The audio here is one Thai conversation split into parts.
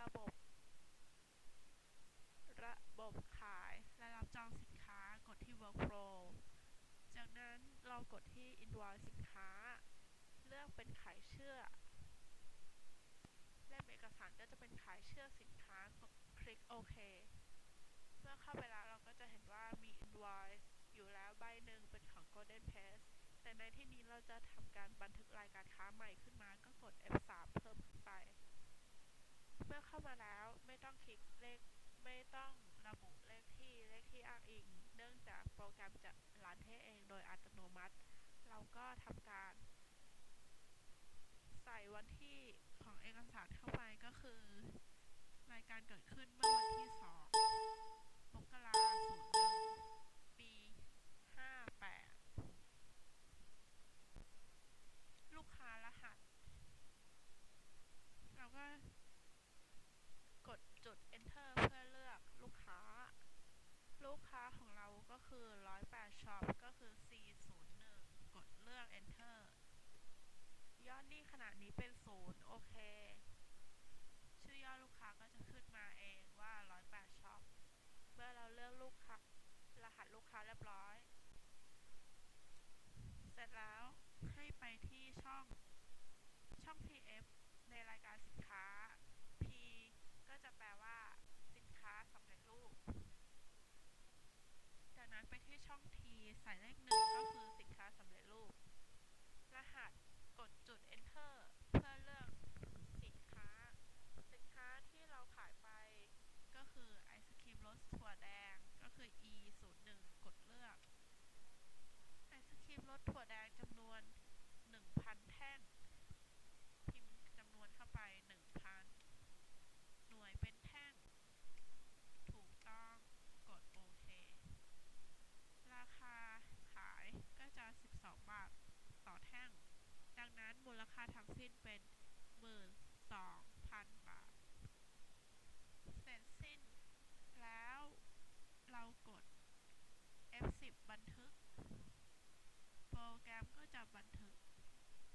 ระบบ ระบบขายและรับจองสินค้ากดที่ Workflow จากนั้นเรากดที่ Invoice สินค้า เลือกเป็นขายเชื่อเล่มเอกสารก็จะเป็นขายเชื่อสินค้าคลิกโอเคเมื่อเข้าไปแล้วเราก็จะเห็นว่ามี Invoice อยู่แล้วใบหนึ่งเป็นของ Golden Paste แต่ในที่นี้เราจะทำการบันทึกรายการค้า ก็กด F3 เพิ่มขึ้นไป เมื่อเข้ามาแล้วไม่ต้องคลิกเลขไม่ต้องระบุเลขที่เลขที่อ้างอิง เนื่องจากโปรแกรมจะรันให้เองโดยอัตโนมัติ เราก็ทำการ ใส่วันที่ของเอกสารเข้าไปก็คือ รายการเกิดขึ้นเมื่อวันที่2ม เราก็คือ108ช็อปก็คือ401กดเลือก enter ยอดหนี้ขณะนี้เป็น0โอเค ชื่อยอดลูกค้าก็จะขึ้นมาเองว่า108ช็อปเมื่อเราเลือกลูกค้ารหัสลูกค้าเรียบร้อย เสร็จแล้วให้ไปที่ช่องช่อง TF ในรายการสินค้า P ก็จะแปลว่า สินค้าสำเร็จรูป จากนั้นไปที่ช่อง T ใส่เลขหนึ่งก็คือสินค้าสำเร็จรูป รหัส กดจุด enter เพื่อเลือกสินค้า สินค้าที่เราขายไป ก็คือไอศกรีมรสถั่วแดง ก็คือ E 0 1กดเลือก ไอศกรีมรสถั่วแดงจำนวน 1,000 แท่ง พิมพ์จำนวนเข้าไป 1,000 หน่วยเป็นแท่ง ถูกต้อง กดโอเค ราคาขายก็จะ 12 บาท ต่อแท่ง ดังนั้นมูลค่าทั้งสิ้นเป็น 12,000 บาท เสร็จสิ้น แล้วเรากด F10 บันทึก โปรแกรมก็จะบันทึก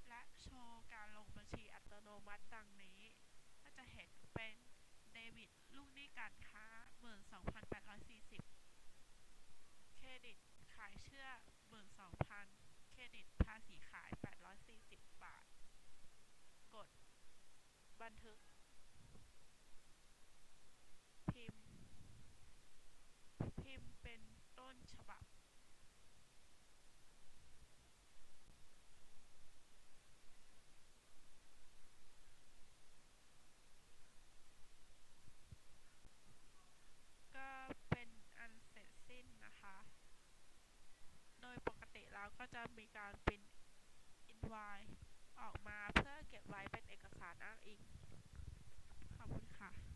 และ โชว์การลงบัญชีอัตโนมัติดังนี้ ก็จะเห็นเป็นเดบิตลูกหนี้การค้า 12,840 เครดิตขายเชื่อ 12,000 เครดิตภาษีขาย 840 บาท กดบันทึก พิมพ์ พิมพ์เป็นต้นฉบับ ก็เป็นอันเสร็จสิ้นนะคะ โดยปกติแล้ว ก็จะมีการปริ้น invoice ออกมาเพื่อเก็บไว้เป็นเอกสารอ้างอิง ขอบคุณค่ะ